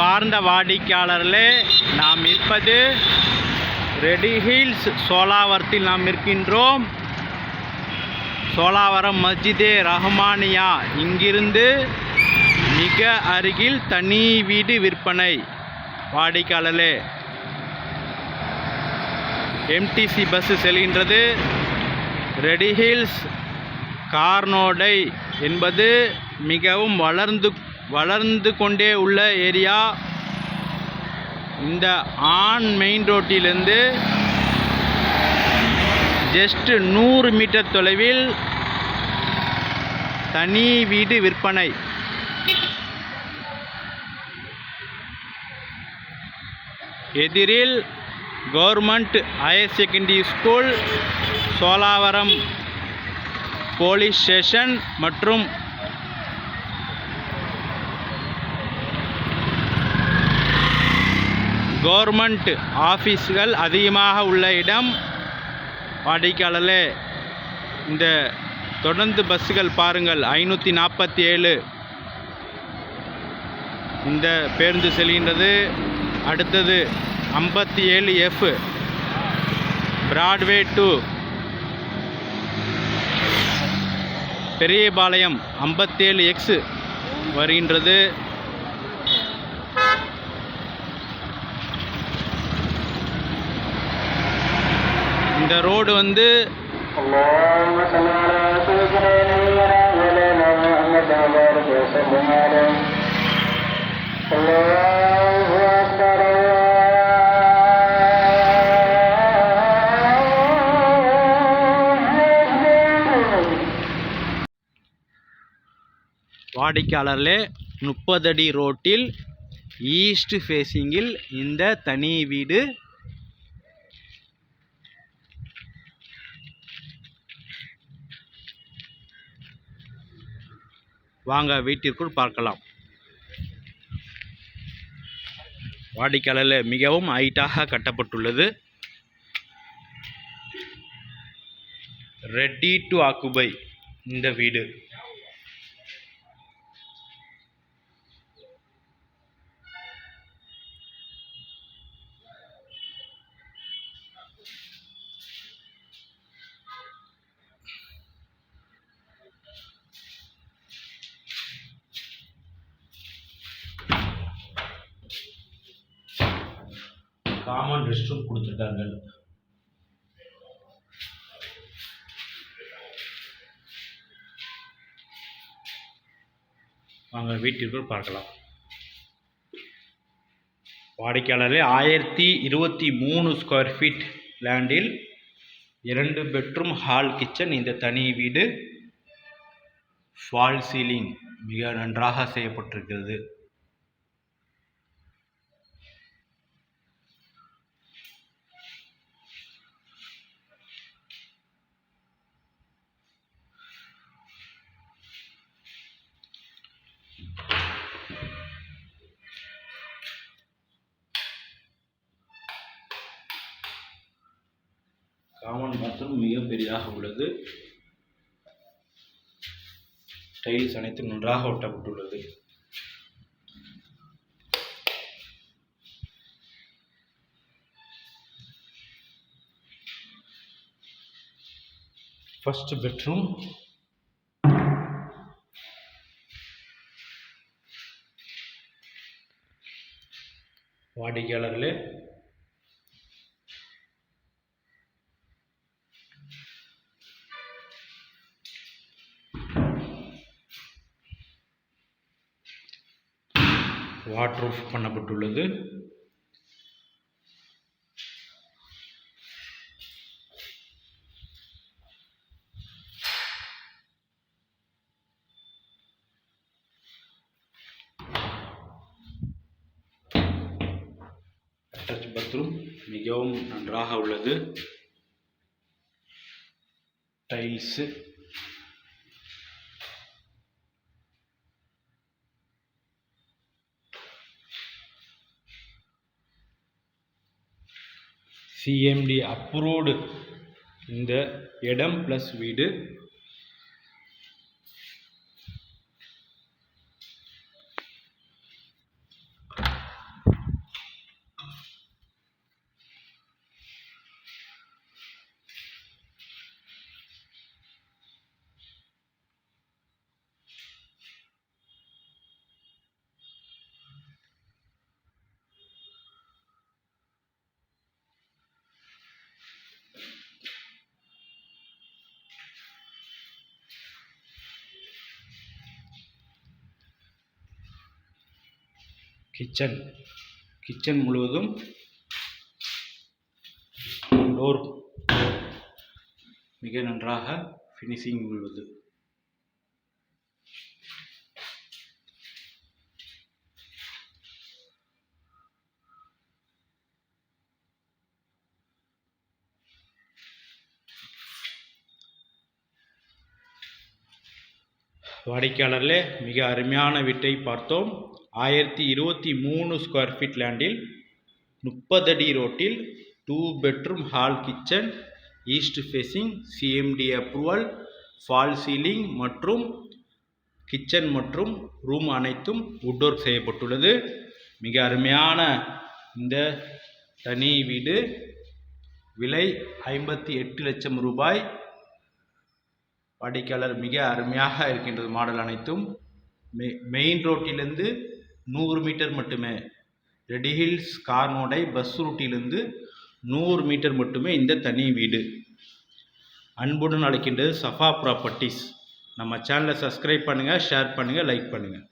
அன்பார்ந்த வாடிக்கையாளர்களே நாம் இருப்பது ரெடி ஹில்ஸ் சோலாவரத்தில் நாம் இருக்கின்றோம். சோலாவரம் மஸ்ஜிதே ரஹ்மானியா. இங்கிருந்து மிக அருகில் தனி வீடு விற்பனை. வாடிக்கையாளர்களே எம்டிசி பஸ் செல்கின்றது. ரெடி ஹில்ஸ் கார்னோடை என்பது மிகவும் வளர்ந்து வளர்ந்து கொண்டே உள்ள ஏரியா. இந்த ஆன் மெயின் ரோட்டிலிருந்து ஜஸ்ட் நூறு மீட்டர் தொலைவில் தனி வீடு விற்பனை. எதிரில் government higher secondary school Sholavaram police station மற்றும் கவர்மெண்ட் ஆஃபீஸ்கள் அதிகமாக உள்ள இடம் வாடிக்கையாளர்களே இந்த தொடர்ந்து பஸ்ஸுகள் பாருங்கள் ஐநூற்றி நாற்பத்தி ஏழு இந்த பேருந்து செல்கின்றது. அடுத்தது ஐம்பத்தி ஏழு எஃப் பிராட்வே டு பெரியபாளையம் ஐம்பத்தேழு எக்ஸு வருகின்றது. இந்த ரோடு வந்து வாடிக்கையாளர்களே அடி ரோட்டில் ஈஸ்ட் ஃபேஸிங்கில் இந்த தனி வீடு வாங்க வீட்டிற்குள் பார்க்கலாம். வாடிக்கையாளர் மிகவும் ஹைட்டாக கட்டப்பட்டுள்ளது. ரெடி டு ஆக்குபை இந்த வீடு. காமன் ரெஸ்ட் ரூம் கொடுத்துருக்காங்க வாங்க வீட்டிற்குள் பார்க்கலாம். வாடிக்கையாளர்களே ஆயிரத்தி இருபத்தி மூணு ஸ்கொயர் ஃபீட் லேண்டில் இரண்டு பெட்ரூம் ஹால் கிச்சன் இந்த தனி வீடு ஃபால் சீலிங் மிக நன்றாக செய்யப்பட்டிருக்கிறது. காமன் பாத்ரூம் மிக பெரிதாக உள்ளது. டைல்ஸ் அனைத்தும் நன்றாக ஒட்டப்பட்டுள்ளது. ஃபஸ்ட் பெட்ரூம் வாடிக்கையாளர்களே வாட்ரூஃப் பண்ணப்பட்டுள்ளது. அட்டாச் பாத்ரூம் மிகவும் நன்றாக உள்ளது. டைல்ஸு சிஎம்டி அப்ரூவ்டு இந்த இடம் ப்ளஸ் வீடு கிச்சன். கிச்சன் முழுவதும் டோர் மிக நன்றாக ஃபினிஷிங் உள்ளது. வாடிக்கையாளர்களே மிக அருமையான வீட்டை பார்த்தோம். ஆயிரத்தி இருபத்தி மூணு ஸ்கொயர் ஃபீட் லேண்டில் முப்பது அடி ரோட்டில் two bedroom hall kitchen east facing CMD approval false ceiling மற்றும் கிச்சன் மற்றும் ரூம் அனைத்தும் உட்டோர் செய்யப்பட்டுள்ளது. மிக அருமையான இந்த தனி வீடு. விலை ஐம்பத்தி எட்டு லட்சம் ரூபாய். வாடிக்கையாளர் மிக அருமையாக இருக்கின்றது மாடல் அனைத்தும். மெ மெயின் ரோட்டிலிருந்து நூறு மீட்டர் மட்டுமே. ரெடி ஹில்ஸ் கார்னோடை பஸ் ரூட்டிலிருந்து நூறு மீட்டர் மட்டுமே இந்த தனி வீடு. அன்புடன் அழைக்கின்றது சஃபா ப்ராப்பர்ட்டிஸ். நம்ம சேனலை சப்ஸ்கிரைப் பண்ணுங்கள் ஷேர் பண்ணுங்கள் லைக் பண்ணுங்கள்